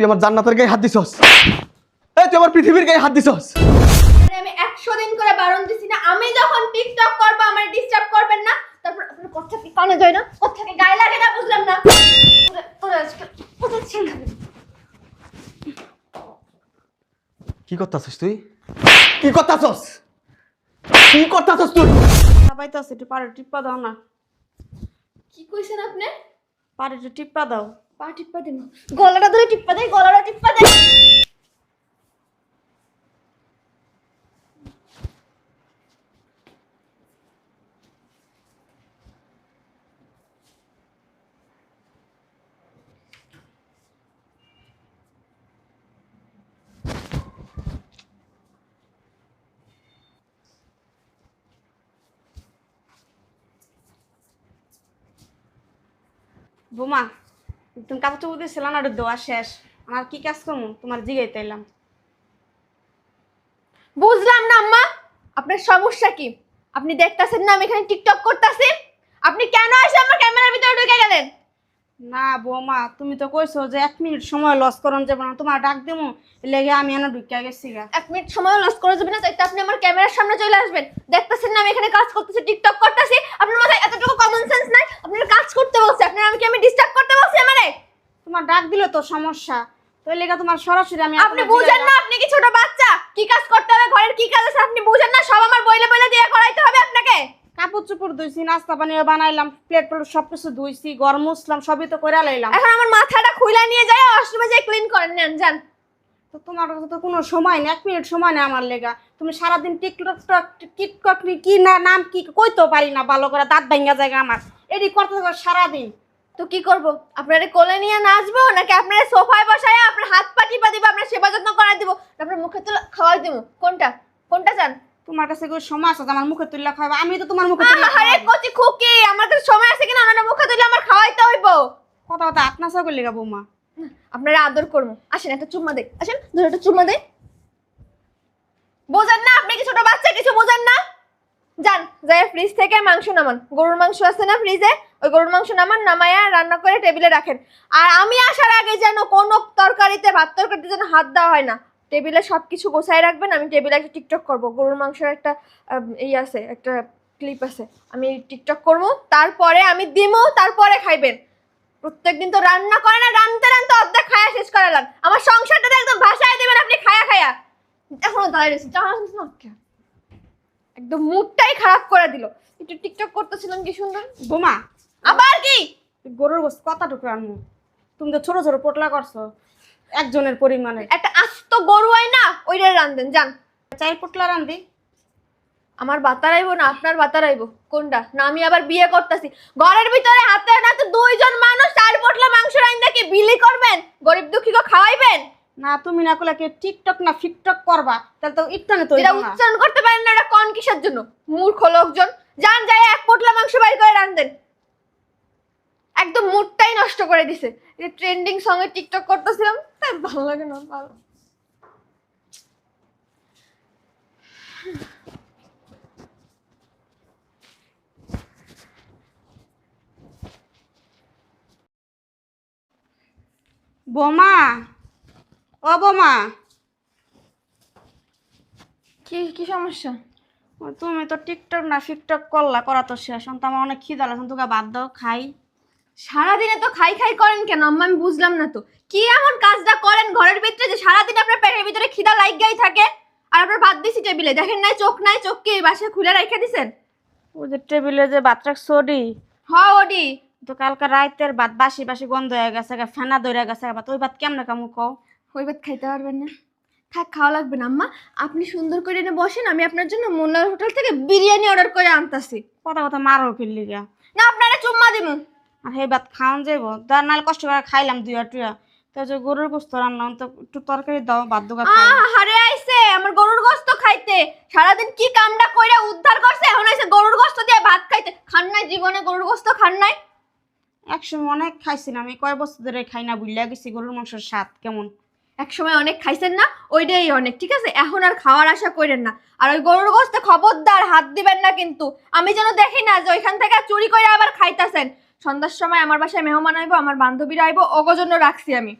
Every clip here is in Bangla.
তুই আমার জান্নাতের গায়ে হাত দিছস? এই তুই আমার পৃথিবীর গায়ে হাত দিছস? আমি একশো দিন করে বারণ দিছি না। আমি যখন টিকটক করব আমার ডিস্টার্ব করবেন না। তারপর আপনার কথা কি কানে যায় না। কথা কি গায়ে লাগে না বুঝলাম না। ওরে, ওরে আজকে ওদের ছেলে। কি করতাছস তুই? কি করতাছস? কি করতাছস তুই? পাইতাছে একটু পারে টিপ্পা দাও না। কি কইছেন আপনি? পারে একটু টিপ্পা দাও। পা টিপ্পা দিন গলাটা ধরে টিপ্পা দেয় গলাটা টিপ্পা দেয় বোমা তুমি কাপড় চোপড় দিয়ে না ওটা দেওয়া শেষ। আমার কি কাজ করব? তোমার জিগাইতে তাইলাম। বুঝলাম না, আম্মা। আপনার সমস্যা কি? আপনি দেখতাছেন না আমি এখানে টিকটক করতেছি? আপনি কেন এসে আমার ক্যামেরার ভিতরে ঢুকে গেলেন? না বৌমা তুমি তো কইছো যে এক মিনিট সময় লস করন যাবে না তোমার ডাক দেবো লেগে আমি এনে ঢুকিয়া গেছি গা। এক মিনিট সময় লস করে যাবেন না তাইতে আপনি আমার ক্যামেরার সামনে চলে আসবেন। দেখতেছেন না আমি এখানে কাজ করতেছি টিকটক করতেছি আপনার মাথায় এতটুকু কমন সেন্স নাই? আপনার কাজ করতে বলছে আপনার আমি কি আমি ডিস্টার্ব করতে বলছি আমারে? তোমার ডাক দিলে তো সমস্যা তো লেগে তোমার সরাসরি আমি আপনি বুঝেন না আপনি কি ছোট বাচ্চা? কি কাজ করতে হবে ঘরের কি কাজ আছে আপনি বুঝেন না সব আমার বইলে বইলে দিয়ে করাইতে হবে আপনাকে? কাপড় চোপড় ধুইছি নাস্তা পানি বানাইলাম প্লেট প্লেট সব কিছু ধুইছি গরম মুসলাম সবই তো করে লাইলাম। এখন আমার মাথাটা খুলে নিয়ে যায় অষ্টমে যে ক্লিন করেন নেন যান। তো তোমার তো কোনো সময় নেই এক মিনিট সময় নেই আমার লেগা। তুমি সারাদিন টিকটক টিকটক কি না নাম কি কইতেও পারি না ভালো করে দাঁত ভাঙ্গা জায়গা আমার। এটি করতে থাকো সারাদিন। তো কি করব? আপনারে কোলে নিয়ে নাচবো নাকি আপনারে সোফায় বসায় আপনার হাত পা টিপা দিব আপনার সেবা যত্ন করাই দিব তারপরে মুখে তুলে খাওয়াই দিব। কোনটা? কোনটা চান? তোমার কাছে কোনো সময় আছে? যে আমার মুখে তুললে খাওয়াবে। আমি তো তোমার মুখে তুললে আরে। কচি খুকি আমার কাছে সময় আছে কিনা? ওনার মুখে তুলে আমার খাওয়াইতে হইব। কথা কথা আপনা সকল লেগা বৌমা। আপনারা আদর করব। আসেন একটা চুম্মা দেখ আসেন ধরে একটা চুম্মা দে বোঝেন না আপনি কি ছোট বাচ্চা? কিছু বোঝেন না? যান যাই ফ্রিজ থেকে মাংস নামান। গরুর মাংস আছে না ফ্রিজে ওই গরুর মাংস নামান নামায়া রান্না করে টেবিলে রাখেন। আর আমি আসার আগে যেন কোনো তরকারিতে ভাত তরকারিতে যেন হাত দেওয়া হয় না। টেবিলে সব কিছু গোছায় রাখবেন আমি টেবিলে একটা টিকটক করব। গরুর মাংসের একটা এই আছে একটা ক্লিপ আছে। আমি টিকটক করব তারপরে আমি দিমু তারপরে খাইবেন। প্রত্যেকদিন তো রান্না করে না রানতে রানতে অর্ধেক খায়া শেষ করালাম। আমার সংসারটা একদম ভাসায় দেবেন আপনি খায়া খায়া। এখনও দাঁড়িয়ে রয়েছে না? কে? একদম মুডটাই খারাপ করে দিল। একটু টিকটক করতেছিলাম কি সুন্দর? বোমা। আবার কি? গরুর কথা টুকরো আনব তুমি তো ছোট ছোট পোটলা করছ। একজনের পরিমাণে। একটা আস্ত গরু হয় না ওইটা রান্ধেন যান। চাই পোটলা রান্ধি আমার বাতার আইবো না আপনার বাতার আইবো কোনটা? না আমি আবার বিয়ে করতেছি। ঘরের ভিতরে হাতে নাতে দুইজন মানুষ চার পটলা মাংস কি বিলি করবেন? গরিব দুঃখীকে খাওয়াইবেন? না তুমি না করলে কি টিকটক না ফিকটক করবা? তাহলে তো ইটটানে তো এটা উচ্চারণ করতে পারেন না এটা কন কিসের জন্য? মূর্খ লোকজন। যান যাই এক পোটলা মাংস বাইর করে রান্ধেন একদম মুডটাই নষ্ট করে দিছে। এই ট্রেন্ডিং সঙ্গে টিকটক করতেছিলাম তাই ভালো লাগে না ভালো। বোমা ও বোমা। কি কি সমস্যা? তুমি তো টিকটক না ফিকটক করলা করা তো শেষ। তো আমার অনেক খিদা লাগছে তোকে বাদ দাও খাই। সারাদিনে তো খাই খাই করেন কেন? আম্মা আমি বুঝলাম না তো। কি এমন কাজটা করেন ঘরের ভিতরে যে সারাদিন আপনার পেটের ভিতরে খিদা লাইগাই থাকে? আর আপনার ভাত দিছি টেবিলে। দেখেন নাই চোখ নাই চোখ কি বাসায় খুলে রেখে দিছেন? ওই যে টেবিলে যে ভাত রাখছো ওডি। হ ওডি। তো কালকে রাইতের ভাত বাসি বাসি গন্ধ হয়ে গেছে গা, ফেনা ধরে গেছে ভাত। ওই ভাত কেমনে কামু কও? ওই ভাত খাইতে পারবেন না। থাক খাওয়া লাগবে না আম্মা। আপনি সুন্দর করে এনে বসেন আমি আপনার জন্য মোল্লার হোটেল থেকে বিরিয়ানি অর্ডার করে আনতাছি। কথা কথা মারো ফেললি গা না আপনারা চুম্মা দিমু। আর সেই ভাত খাওয়ান যাইব। তার নাহলে কষ্ট করে খাইলাম দুই টুয়া তো যে গরুর গোস্ত রান্নাম তো একটু তরকারি দাও ভাত দুগা হারে আইছে আমার গরুর গোস্ত খাইতে। সারাদিন কি কামটা কইরা উদ্ধার করছে? এখন আইছে গরুর গোস্ত দিয়ে ভাত খাইতে। খান নাই জীবনে গরুর গোস্ত খান নাই? একসময় অনেক খাইছিলাম আমি কয় বছর ধরে খাই না বুঝলে গেছি গরুর মাংসের স্বাদ কেমন। এক সময় অনেক খাইছেন না? ওইটাই অনেক ঠিক আছে? এখন আর খাওয়ার আশা করেন না। আর ওই গরুর গোস্তে খবরদার হাত দিবেন না কিন্তু। আমি যেন দেখি না যে ওইখান থেকে চুরি করে আবার খাইতাছেন। সন্ধ্যার সময় আমার বাসায় মেহমান আইবো, আমার বান্ধবীরা আইবো ওগো জন্য রাখছি আমি।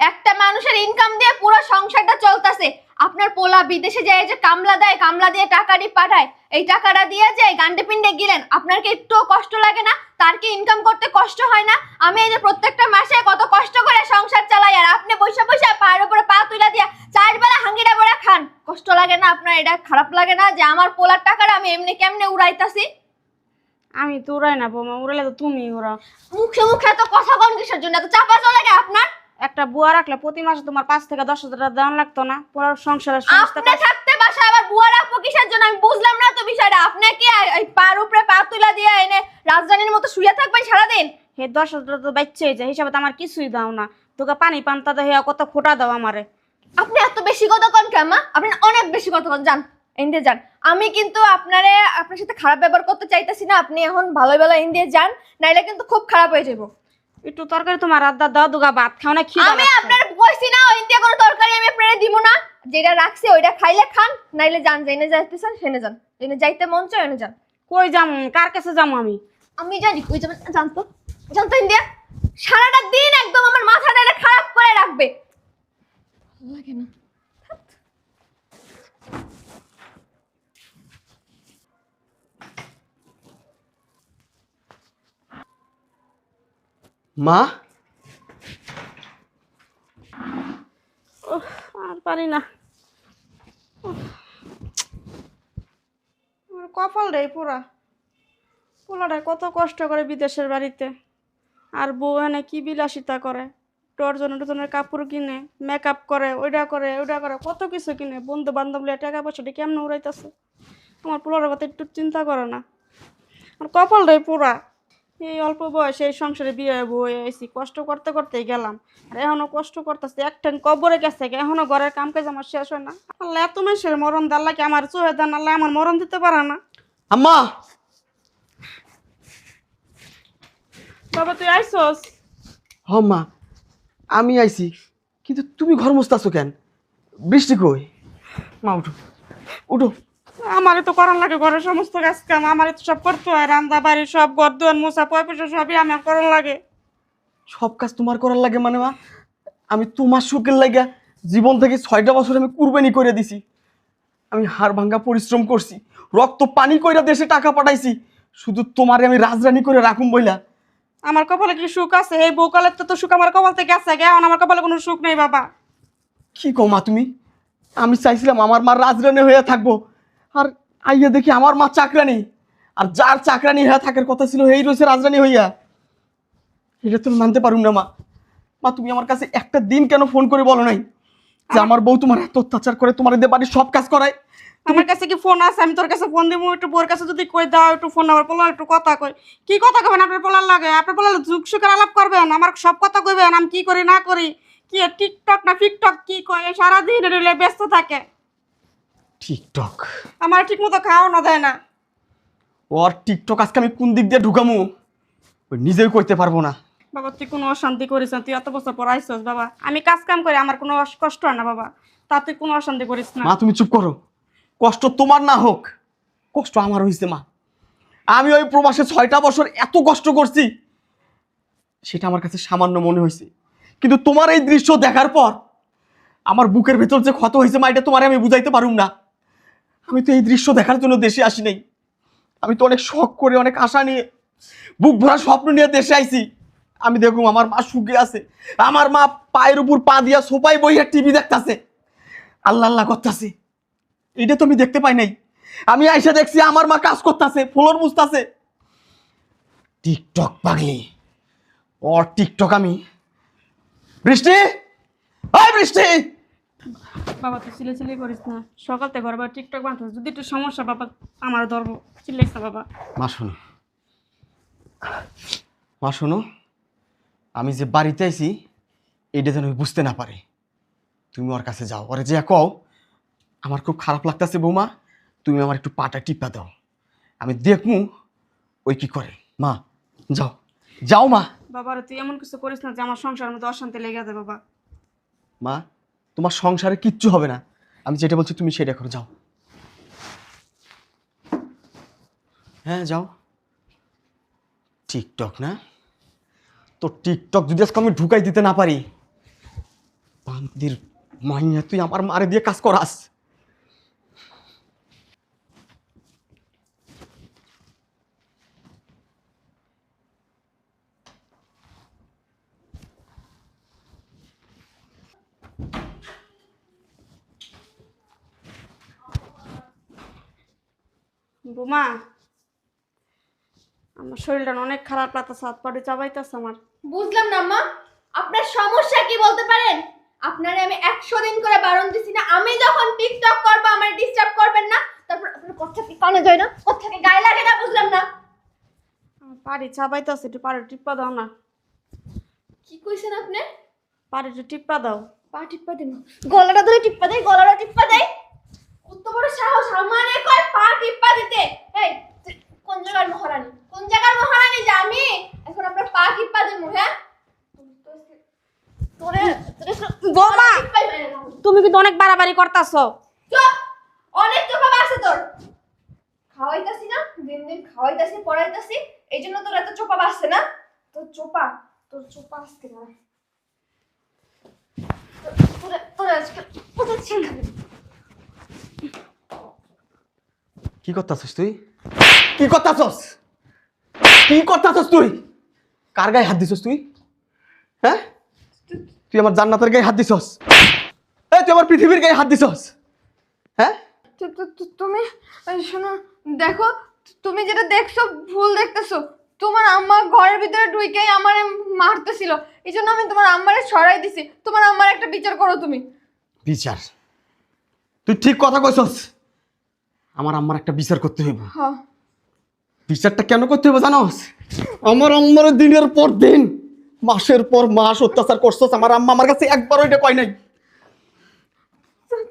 একটা মানুষের ইনকাম দিয়ে পুরো সংসারটা চলতেছে। আপনার পোলা বিদেশে যায় যে কামলা দেয়, কামলা দিয়ে টাকাটি পাঠায়, এই টাকাটা দিয়ে যে গান্ডে পিন্ডে গেলেন, আপনার কি একটু কষ্ট লাগে না? তার কি ইনকাম করতে কষ্ট হয় না? আমি এই যে প্রত্যেকটা মাসে কত কষ্ট করে সংসার চালাই, আর আপনি পয়সা পয়সা পায়ের উপরে পা তুলে দিয়া চার বেলা হাঙ্গিটা বড়া খান। কষ্ট লাগে না আপনার, এটা খারাপ লাগে না যে আমার পোলার টাকাটা আমি এমনি কেমনে উড়াইতাছি? আমি তো উড়াই না বৌমা উড়ালে তো তুমি উড়াও। মুখে মুখে এত কথা কোন কিসের জন্য? এত চাপা চলে গে আপনার? একটা বুয়া রাখলে প্রতি মাসে তোমার পাঁচ থেকে দশ হাজার টাকা দেওয়া লাগতো না? পুরো সংসারের সমস্ত আপনি থাকতে বাসায় আবার বুয়া রাখব কিসের জন্য? আমি বুঝলাম না তো বিষয়টা। আপনি কি এই- পার উপরে পা তুলা দিয়ে এনে রাজধানীর মতো শুয়ে থাকবেন সারাদিন? হে দশ হাজার তো বাচ্চাই যায় হিসাবে তো আমার কিছুই দাও না। তোকে পানি পান্তা দেয় কত খোটা দাও আমারে। আপনি এত বেশি কথা কন কেমা আপনি অনেক বেশি কথা কন যান। ইন্ডিয়া যান। আমি কিন্তু আপনারে আপনার সাথে খারাপ ব্যবহার করতে চাইতেছি না। আপনি এখন ভালো ভালো ইন্ডিয়া যান নাইলে কিন্তু খুব খারাপ হয়ে যাব একটু তরকারি তোমার আদা দাও দুগা ভাত খাও না খিদা আমি আপনার কইছি না ইন্ডিয়া কোনো তরকারি আমি আপনারে দিব না। যেটা রাখছি ওইটা খাইলে খান নাইলে যান জেনে যাইতেছেন সেনে যান। জেনে যাইতে মন চায় এনে যান। কই যাম কার কাছে যাম আমি? আমি জানি কই যাবেন? জানতো জানতো ইন্ডিয়া সারাটা দিন একদম আমার মাথাটা খারাপ করে রাখবে। লাগে না। মা? আর পারি না। কপাল রে পুরা পোলাটা কত কষ্ট করে বিদেশের বাড়িতে। আর বউ এনে কি বিলাসিতা করে। ডরজন ডজনের কাপড় কিনে মেকআপ করে ওইটা করে ওইটা করে, কত কিছু কিনে। বন্ধু বান্ধব টাকা পয়সাটা কেমন উড়াইতেছে। আমার পোলার কথা একটু চিন্তা করে না। আর কপাল রে পুরা এই অল্প বয়সে এই সংসারে বিয়ে বয়ে আইসি কষ্ট করতে করতেই গেলাম। আর এখনও কষ্ট করতেছে একটান কবরে গেছে এখনও ঘরের কাম কাজ আমার শেষ হয় না। আল্লাহ এত মানুষের মরণ দাল্লা কি আমার চোহে দেন আল্লাহ আমার মরণ দিতে পারে না। আম্মা! বাবা তুই আইসস? হ মা। আমি আইছি কিন্তু তুমি ঘর মুস্তাছো কেন? বৃষ্টি কই? মা উঠো। উঠো। আমারই তো করার লাগে ঘরের সমস্ত কাজ কাম আমারই তো সব করতে হয় রান্না বাড়ি সব দুয়ার মোছা পয় পয়সা সবই আমার করার লাগে। সব কাজ তোমার করার লাগে মানে মা? আমি তোমার সুখের লাগে জীবন থেকে ছয়টা বছর আমি কুরবানি করে দিছি। আমি হাড় ভাঙ্গা পরিশ্রম করছি রক্ত পানি কইরা দেশে টাকা পাঠাইছি শুধু তোমারে আমি রাজরানী করে রাখুম বইলা। আমার কপালে কি সুখ আছে? এই বউকালের তো সুখ আমার কপাল থেকে আছে গে এখন আমার কপালে কোনো সুখ নেই বাবা। কি কমা তুমি? আমি চাইছিলাম আমার মা রাজরানী হয়ে থাকব। আর আইয়া দেখি আমার মা চাকরানি। আর যার চাকরানি হ্যাঁ থাকার কথা ছিল এই রয়েছে রাজরানী হইয়া। এটা তুমি মানতে পারুম না মা। মা তুমি আমার কাছে একটা দিন কেন ফোন করে বলো নাই? যে আমার বউ তোমার এত অত্যাচার করে তোমার এদের বাড়ির সব কাজ করায়। আমার কাছে কি ফোন আছে? আমি তোর কাছে ফোন দিব একটু বোর কাছে যদি কই দাও একটু ফোন নাম্বার পোলা একটু কথা কই। কি কথা কবেন আপনার পোলার লাগে? আপনার পোলার যুগ সুখের আলাপ করবেন আমার সব কথা কইবেন আমি কি করি না করি? কি টিকটক না ফিকটক কি কয়? সারাদিন ব্যস্ত থাকে। টিকটক। আমার ঠিক মতো খাওয়ানো দেয় না। ওর টিকটক আজকে আমি কোন দিক দিয়ে ঢুকামু? ওই নিজেই করতে পারব না। বাবা তুই কোনো অশান্তি করিস না তুই এত বছর পর আইসস বাবা। আমি কাজ কাম করি আমার কোনো কষ্ট হয় না বাবা। তা তুই কোনো অশান্তি করিস না। মা তুমি চুপ করো। কষ্ট তোমার না হোক কষ্ট আমার হয়েছে মা। আমি ওই প্রবাসে ছয়টা বছর এত কষ্ট করছি সেটা আমার কাছে সামান্য মনে হয়েছে কিন্তু তোমার এই দৃশ্য দেখার পর আমার বুকের ভেতর যে ক্ষত হয়েছে মা এটা তোমার আমি বুঝাইতে পারুম না। আমি তো এই দৃশ্য দেখার জন্য দেশে আসি নাই। আমি তো অনেক শখ করে, অনেক আশা নিয়ে, বুক ভরা স্বপ্ন নিয়ে দেশে আইছি। আমি দেখুম আমার মা সুখে আছে। আমার মা পায়ের উপর পা দিয়া সোপায় বইয়া টিভি দেখতাছে। আল্লাহ আল্লাহ করতেছে। এটা তো আমি দেখতে পাই নাই। আমি আইসা দেখছি আমার মা কাজ করতেছে ফ্লোর মুছতাছে টিকটক পাগলি। ওর টিকটক আমি। বৃষ্টি? ওই বৃষ্টি! বাবা তুই চিলে চিলে করিস না। সকাল থেকে ঘর টিকটক বানাতে যদি একটু সমস্যা বাবা আমার ধরবো চিল্লাইস না বাবা। মা শোনো। মা শোনো। আমি যে বাড়িতে আইছি এইটা যেন আমি বুঝতে না পারে। তুমি ওর কাছে যাও। ওরে যে কও আমার খুব খারাপ লাগতেছে বৌমা তুমি আমার একটু পাটা টিপা দাও। আমি দেখমু ওই কি করে। মা যাও। যাও মা। বাবা তুই এমন কিছু করিস না যে আমার সংসারের মধ্যে অশান্তি লেগে যাবে বাবা। মা তোমার সংসারে কিচ্ছু হবে না। আমি যেটা বলছি, তুমি সেটা করো, যাও। হ্যাঁ যাও। টিকটক, না? তো টিকটক যদি আজকে আমি ঢুকাই দিতে না পারি, বান্দির মাইয়া, তুই আমার মারে দিয়ে কাজ করাস। বোমা আমার শরীরটা অনেক খারাপ লাগতেছে হাত পাড়ে চাবাইতেছে আমার। বুঝলাম না আম্মা। আপনার সমস্যা কি বলতে পারেন? আপনারে আমি একশো দিন করে বারণ দিছি না। আমি যখন টিকটক করব আমার ডিস্টার্ব করবেন না। তারপর আপনার কথা কি কানে যায় না? কথা কি গায়ে লাগে না? বুঝলাম না। পাড়ি চাবাইতেছে একটু পাড়ে টিপ্পা দাও না। কি কইছেন আপনি? পাড়ে একটু টিপ্পা দাও। পা টিপ্পা দিন। গলাটা ধরে টিপ্পা দেয় গলাটা টিপ্পা দেয়। কত বড় সাহস আমারে কয় পা টিপ্পা দিতে। এই কোন জায়গার মহারানী? কোন জায়গার মহারানী যে আমি? এখন আপনার পা টিপ্পা দিব হ্যাঁ? তোরে বোমা! তুমি কিন্তু অনেক বাড়াবাড়ি করতেছো। চুপ! অনেক চোপা বাড়ছে তোর। খাওয়াইতাছি না দিন দিন খাওয়াইতাছি পড়াইতাছি। এই জন্য তোর এত চোপা বাড়ছে না? তোর চোপা তোর চোপা আজকে না। তোর তোর আজকে কোথায় ছিনখাবে কি করতাছস তুই? কি করতাছস? কি করতাছস তুই? কার গায়ে হাত দিছস তুই? হ্যাঁ? তুই আমার জান্নাতের গায়ে হাত দিছস? এই তুই আমার পৃথিবীর গায়ে হাত দিছস? হ্যাঁ? তুমি শোনো দেখো তুমি যেটা দেখছ ভুল দেখতেছো। তোমার আম্মা ঘরের ভিতরে ঢুকেই আমারে মারতেছিল। এই জন্য আমি তোমার আম্মারে সরাই দিছি। তোমার আম্মার একটা বিচার করো তুমি। বিচার? তুই ঠিক কথা কইছস? আমার আম্মার একটা বিচার করতে হইব। হ্যাঁ বিচারটা কেন করতে হবে জানোস আমার আম্মার দিনের পর দিন মাসের পর মাস অত্যাচার করছস আমার আম্মা আমার কাছে একবারও এটা কয় নাই।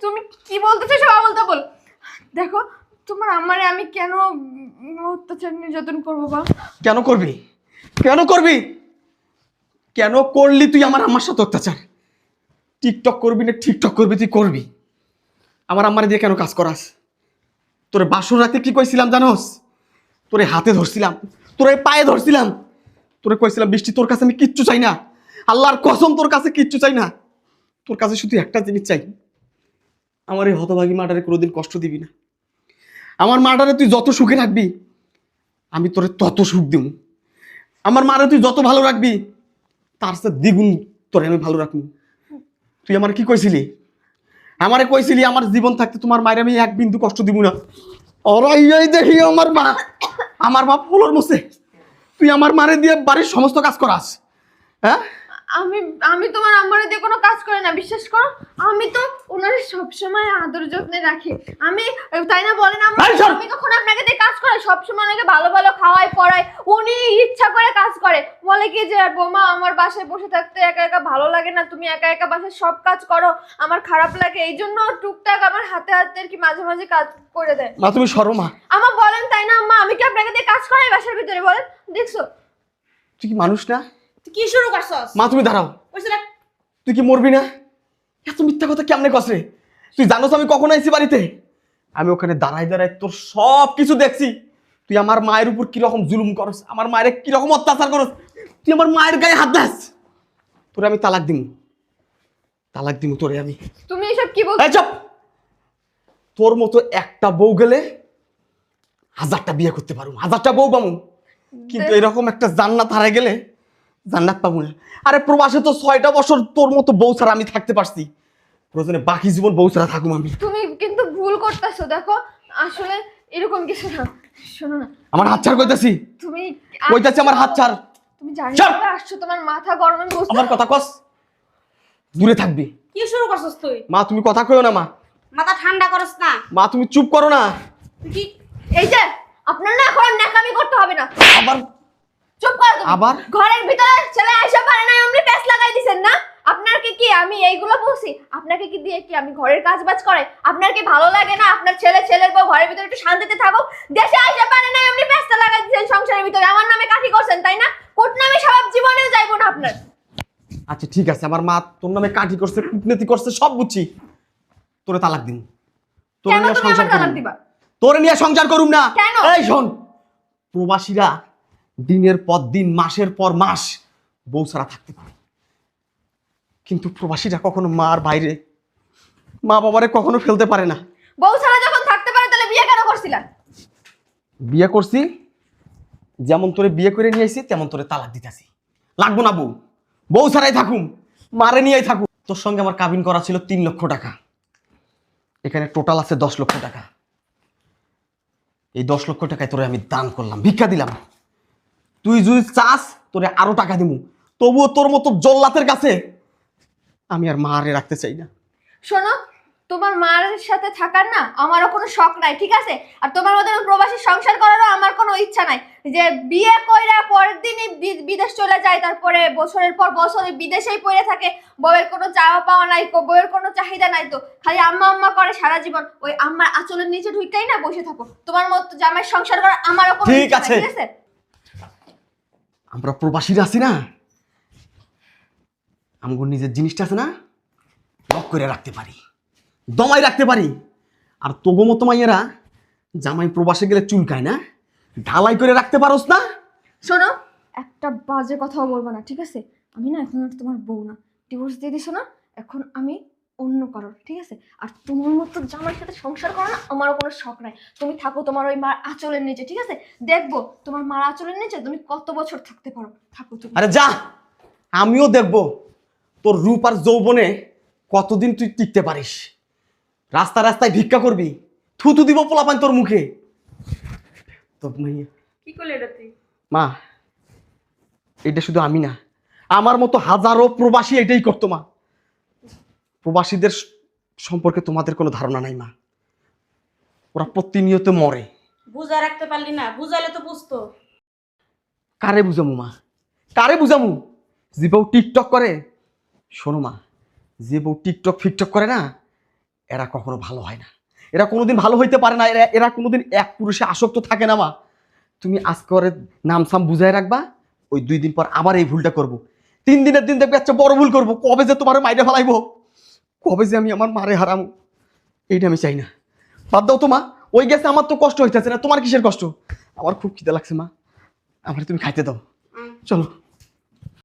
তুমি কি বলতেছো সব বলতে বল দেখো তোমার আমারে আমি কেন অত্যাচার নির্যাতন করব বা? কেন করবি? কেন করবি? কেন করলি তুই আমার আম্মার সাথে অত্যাচার? টিকটক করবি না টিকটক করবি তুই করবি? আমার আম্মারে দিয়ে কেন কাজ করাস? তোরে বাসর রাতে কি কইছিলাম জানোস? তোরে হাতে ধরছিলাম, তোরে পায়ে ধরছিলাম। তোরে কইছিলাম, বৃষ্টি তোর কাছে আমি কিচ্ছু চাই না। আল্লাহর কসম তোর কাছে কিচ্ছু চাই না। তোর কাছে শুধু একটা জিনিস চাই। আমার এই হতভাগী মাটারে কোনোদিন কষ্ট দিবি না। আমার মাটারে তুই যত সুখে রাখবি, আমি তোরে তত সুখ দিব আমার মারে তুই যত ভালো রাখবি, তার সাথে দ্বিগুণ তোরে আমি ভালো রাখব তুই আমার কি কইছিলি? আমারে কইছিলি আমার জীবন থাকতে তোমার মায়ের আমি এক বিন্দু কষ্ট দিব না। অরাই দেখি আমার মা আমার মা ফুলর মুছে। তুই আমার মারে দিয়ে বাড়ির সমস্ত কাজ করাস হ্যাঁ? আমি আমি তোমার আম্মারে দিয়ে কোনো কাজ করে না বিশ্বাস করো? আমি তো ওনার সবসময় আদর যত্নে রাখি। আমি তাই না বলেন। আমি কখন আপনাকে দিয়ে কাজ করে সবসময় ওনাকে ভালো ভালো খাওয়াই পড়াই উনি ইচ্ছা করে কাজ করে। বলে কি যে বোমা আমার বাসায় বসে থাকতে একা একা ভালো লাগে না তুমি একা একা বাসায় সব কাজ করো আমার খারাপ লাগে। এই জন্য টুকটাক আমার হাতে হাতে আর কি মাঝে মাঝে কাজ করে দেয়। মা তুমি সরো মা। আমার বলেন তাই না আম্মা? আমি কি আপনাকে দিয়ে কাজ করাই বাসার ভিতরে? বলেন দেখছ? তুই কি মানুষ না? কি শুরু করছস? মা তুমি দাঁড়াও। তুই কি মরবি না? এত মিথ্যা কথা কেমনে কসরে তুই জানোস আমি কখন আইছি বাড়িতে? আমি ওখানে দাঁড়াই দাঁড়াই তোর সব কিছু দেখছি। তুই আমার মায়ের উপর কীরকম জুলুম করস আমার মায়ের কীরকম অত্যাচার করস তুই আমার মায়ের গায়ে হাত দাস। তোরে আমি তালাক দিমু। তালাক দিমু তোরে আমি। তুমি এসব কি বল চুপ! তোর মতো একটা বউ গেলে হাজারটা বিয়ে করতে পারব হাজারটা বউ পাবো। কিন্তু এরকম একটা জান্নাত হারাই গেলে জান্নাত পাবো না। আরে প্রবাসে তো ছয়টা বছর তোর মতো বউ ছাড়া আমি থাকতে পারছি। প্রয়োজনে বাকি জীবন বউ ছাড়া থাকুম আমি। তুমি কিন্তু ভুল করতেছো দেখো। আসলে এরকম কিছু না। শোনো না। আমার হাত ছাড় কইতাছি। তুমি কইতাছি আমার হাত ছাড়। তুমি জানি না আসছো তোমার মাথা গরম আমি বুঝতে আমার কথা কস। দূরে থাকবি। কি শুরু করছস তুই? মা তুমি কথা কইও না মা। মাথা ঠান্ডা করস না। মা তুমি চুপ করো না। তুই কি এই যে আপনার না এখন ন্যাকামি করতে হবে না। আবার চুপ করো তুমি। আবার? ঘরের ভিতরে ছেলে পারে না প্যাস লাগাই দিছেন না? আপনার কি কি আমি এইগুলো বলছি? আপনাকে কি দিয়ে কি আমি ঘরের কাজ বাজ করে আপনার কি ভালো লাগে না? আপনার ছেলে ছেলের বউ ঘরের ভিতরে একটু শান্তিতে থাকো দেশে পারে না লাগাই সংসারের ভিতরে। আমার নামে কাঠি করছেন তাই না? কোট নামে সব জীবনেও যাইবো না আপনার। আচ্ছা ঠিক আছে। আমার মা তোর নামে কাঠি করছে কূটনীতি করছে সব বুঝছি। তোরে তালাক দিন। তোরে নিয়ে সংসার করুম। তোরে নিয়ে সংসার করুম না। কেন? এই শোন প্রবাসীরা দিনের পর দিন মাসের পর মাস বউ ছাড়া থাকতে পারে। কিন্তু প্রবাসীরা কখনো মার বাইরে মা বাবারে কখনো ফেলতে পারে না। বউ ছাড়া যখন থাকতে পারে তাহলে বিয়ে কেন করছিলা? বিয়ে করছি যেমন তোরে বিয়ে করে নিয়ে আইছি তেমন তোরে তালাক দিতেছি লাগবো না বউ। বউ ছাড়াই থাকুম মারে নিয়েই থাকুম। তোর সঙ্গে আমার কাবিন করা ছিল তিন লক্ষ টাকা। এখানে টোটাল আছে দশ লক্ষ টাকা। এই দশ লক্ষ টাকায় তোরে আমি দান করলাম ভিক্ষা দিলাম। তুই যদি চাস তোরে আরও টাকা দিমু। তবুও তোর মতো জল্লাতের কাছে আমি আর মারে রাখতে চাই না। শোনো তোমার মার সাথে থাকার না আমারও কোনো শখ নাই ঠিক আছে? আর তোমার মতো প্রবাসী সংসার করারও আমার কোনো ইচ্ছা নাই। যে বিয়ে কইরা পরের দিনই বিদেশ চলে যায় তারপরে বছরের পর বছর বিদেশেই পড়ে থাকে। বউয়ের কোনো চাওয়া পাওয়া নাই বউয়ের কোনো চাহিদা নাই তো। খালি আম্মা আম্মা করে সারা জীবন। ওই আম্মার আঁচলের নিচে ঢুকাই না বসে থাকো। তোমার মতো জামাই সংসার করার আমারও কোনো ঠিক আছে। আমরা প্রবাসীরা আছি না। আমগুর নিজের জিনিসটা আছে না, লক করে রাখতে পারি দমাই রাখতে পারি। আর তোগো মতো মাইয়েরা, জামাই প্রবাসে গেলে চুলকায় না, ঢালাই করে রাখতে পারোস না। শোনো, একটা বাজে কথাও বলব না, ঠিক আছে? আমি না এখন আর তোমার বউ না। ডিভোর্স দিয়ে দিছো না, এখন আমি অন্য কারোর ঠিক আছে? আর তোমার মতো জামার সাথে সংসার করো না আমারও কোনো শখ নাই। তুমি থাকো তোমার ওই মার আঁচলের নিচে ঠিক আছে? দেখব তোমার মার আঁচলের নিচে তুমি কত বছর থাকতে পারো। থাকো তুমি। আরে যা! আমিও দেখব তোর রূপ আর যৌবনে কতদিন তুই টিকতে পারিস। রাস্তা রাস্তায় ভিক্ষা করবি থুতু দিব পোলাপান তোর মুখে। তোর মাইয়া। কি করলি এটা তুই? মা এটা শুধু আমি না আমার মতো হাজারো প্রবাসী এটাই করতো মা। প্রবাসীদের সম্পর্কে তোমাদের কোনো ধারণা নাই মা। ওরা প্রতিনিয়ত মরে। বুঝা রাখতে পারলি না বুঝালে তো বুঝতো। কারে বুঝামু মা? কারে বুঝামু? যে বউ টিকটক করে শোনো মা যে বউ টিকটক ফিকটক করে না এরা কখনো ভালো হয় না। এরা কোনোদিন ভালো হইতে পারে না এরা এরা কোনোদিন এক পুরুষে আসক্ত থাকে না মা। তুমি আজকে ওরে নাম সাম বুঝাই রাখবা ওই দুই দিন পর আবার এই ভুলটা করব। তিন দিনের দিন দেখবে একটা বড় ভুল করব কবে যে তোমার মাইরে ফেলাইবো। কবে যে আমি আমার মারে হারাম? এইটা আমি চাই না। বাদ দাও তো মা। ওই গেছে আমার তো কষ্ট হইতেছে না। তোমার কিসের কষ্ট? আমার খুব খিদে লাগছে মা। আমার তুমি খাইতে দাও। চলো।